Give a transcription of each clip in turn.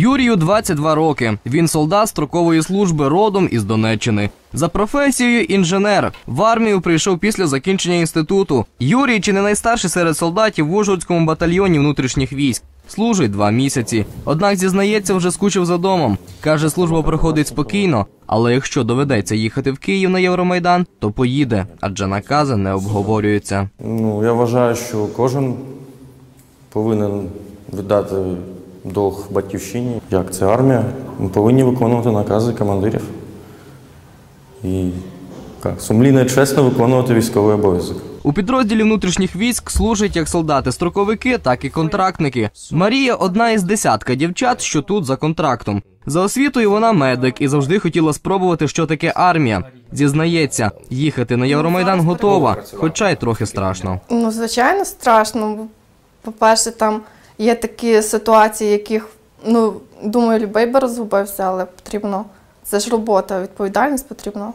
Юрію 22 роки. Він солдат строкової служби родом із Донеччини. За професією інженер. В армію прийшов після закінчення інституту. Юрій чи не найстарший серед солдатів в Ужгородському батальйоні внутрішніх військ. Служить два місяці. Однак зізнається, вже скучив за домом. Каже, служба проходить спокійно, але якщо доведеться їхати в Київ на Євромайдан, то поїде, адже накази не обговорюються. Ну, я вважаю, що кожен повинен віддати долг батьківщині. Як це армія? Ми повинні виконувати накази командирів. І як, сумлінно і чесно виконувати військовий обов'язок. У підрозділі внутрішніх військ служать як солдати-строковики, так і контрактники. Марія одна із десятка дівчат, що тут за контрактом. За освітою вона медик і завжди хотіла спробувати, що таке армія. Зізнається, їхати на Євромайдан готова, хоча й трохи страшно. Ну, звичайно, страшно. По-перше, там є такі ситуації, яких, ну, думаю, любий би розгубився, але потрібно. Це ж робота, відповідальність потрібно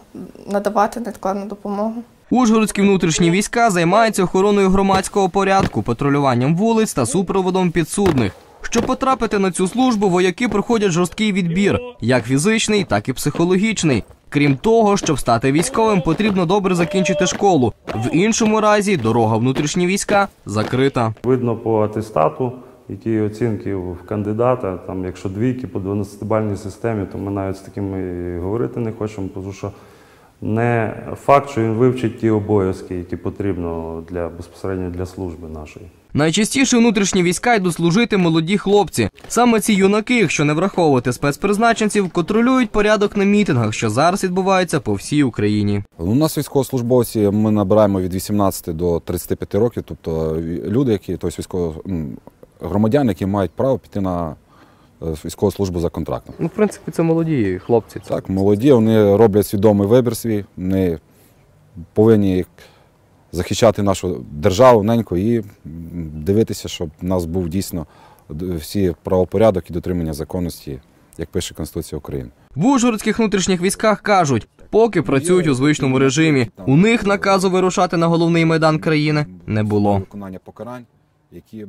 надавати невідкладну допомогу. Ужгородські внутрішні війська займаються охороною громадського порядку, патрулюванням вулиць та супроводом підсудних. Щоб потрапити на цю службу, вояки проходять жорсткий відбір, як фізичний, так і психологічний. Крім того, щоб стати військовим, потрібно добре закінчити школу. В іншому разі дорога внутрішні війська закрита. Видно по атестату, які оцінки в кандидата. Там, якщо двійки по 12-бальній системі, то ми навіть з такими і говорити не хочемо, тому що не факт, що він вивчить ті обов'язки, які потрібно для безпосередньо для служби нашої. Найчастіше внутрішні війська йдуть служити молоді хлопці. Саме ці юнаки, якщо не враховувати спецпризначенців, контролюють порядок на мітингах, що зараз відбуваються по всій Україні. У нас військовослужбовці ми набираємо від 18 до 35 років, тобто люди, які тобто військово м, громадяни, які мають право піти на е, військову службу за контрактом. Ну, в принципі, це молоді хлопці. Так, молоді, вони роблять свідомий вибір свій, вони повинні захищати нашу державу ненько і дивитися, щоб в нас був дійсно всі правопорядок і дотримання законності, як пише Конституція України. В Ужгородських внутрішніх військах кажуть, поки працюють у звичному режимі. У них наказу вирушати на головний майдан країни не було. Виконання покарань, які е,